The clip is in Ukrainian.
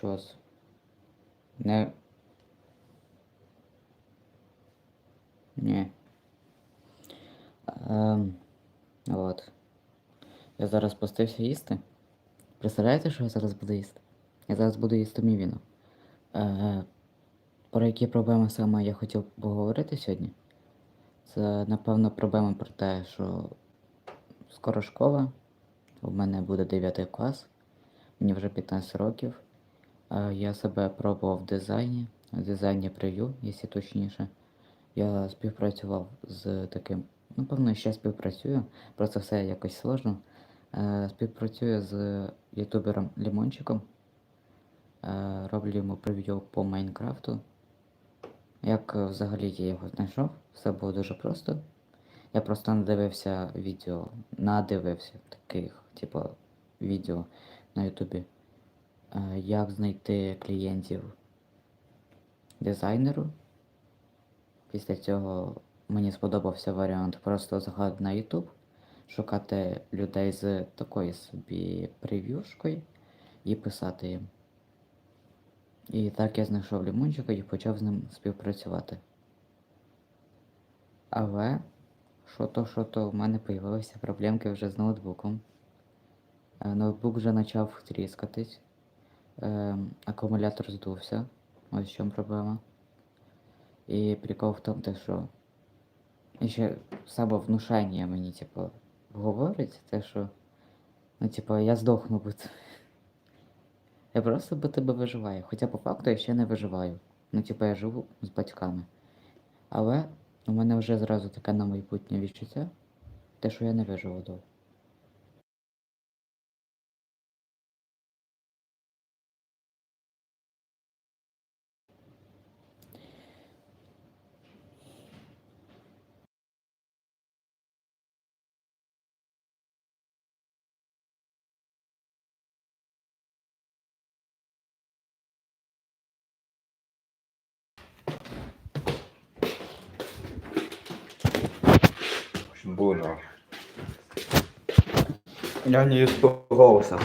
Чос. Не. Ні. Ем, от. Я зараз пустився їсти. Представляєте, що я зараз буду їсти? Я зараз буду їсти мівіну. Е, про які проблеми саме я хотів поговорити сьогодні? Це, напевно, проблема про те, що скоро школа, у мене буде 9 клас, мені вже 15 років. Я себе пробував в дизайні, в дизайні прев'ю, якщо точніше. Я співпрацював з таким, напевно, ще співпрацюю, просто все якось сложно. Е, Співпрацюю з ютубером Лімончиком. Е, Роблю йому прев'ю по Майнкрафту. Як взагалі я його знайшов, все було дуже просто. Я просто надивився відео, надивився таких, типу, відео на Ютубі. Е, Як знайти клієнтів дизайнеру. Після цього мені сподобався варіант просто заходити на YouTube, шукати людей з такою собі прев'юшкою і писати їм. І так я знайшов лімончика і почав з ним співпрацювати. Але що то, що то в мене появилися проблемки вже з ноутбуком. Е, Ноутбук вже почав тріскатись. Е, акумулятор здувся. Ось в чому проблема. І прикол в тому, що ще самовнушання мені, типу, говорить, те, що ну, типу, я здохну бо Я просто би тебе виживаю. Хоча по факту я ще не виживаю. Ну, типу, я живу з батьками. Але у мене вже зразу таке на майбутнє відчуття, те, що я не виживу довго. Боже. Я не испугался.